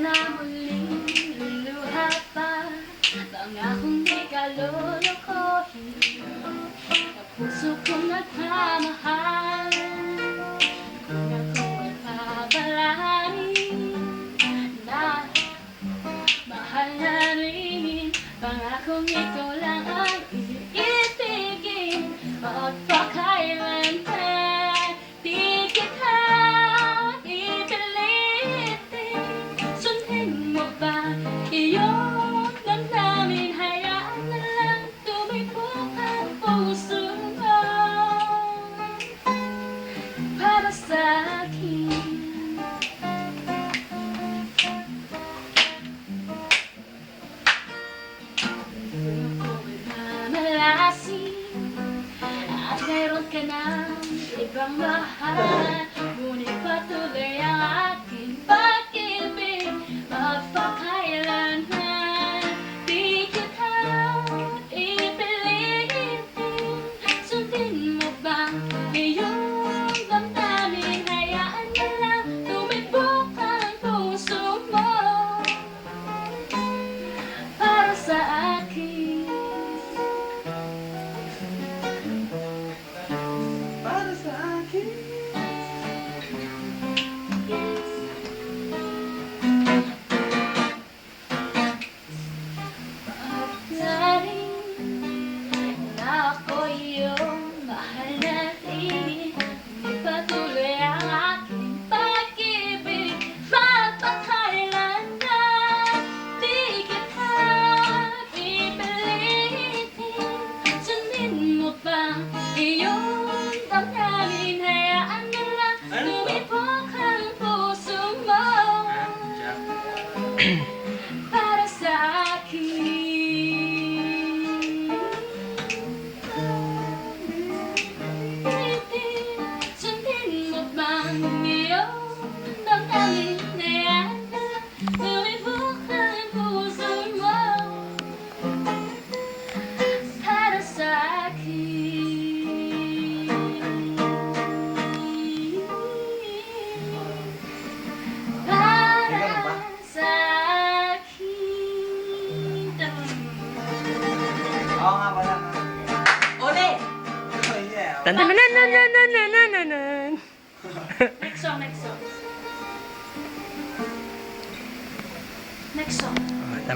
na muling luluha pa Pangakong di ka lulukohin Sa puso kong nagmamahal Kung ako ay pabalangin Na mahal na rin. Pangakong ikaw lang ang iibigin Magpapalangin para sa akin. Mamalasin at meron ka ng ibang mahal Ngunit patuloy Dun, dun, dun, dun, dun, dun, dun, dun, dun, dun, next song, next song. Next song.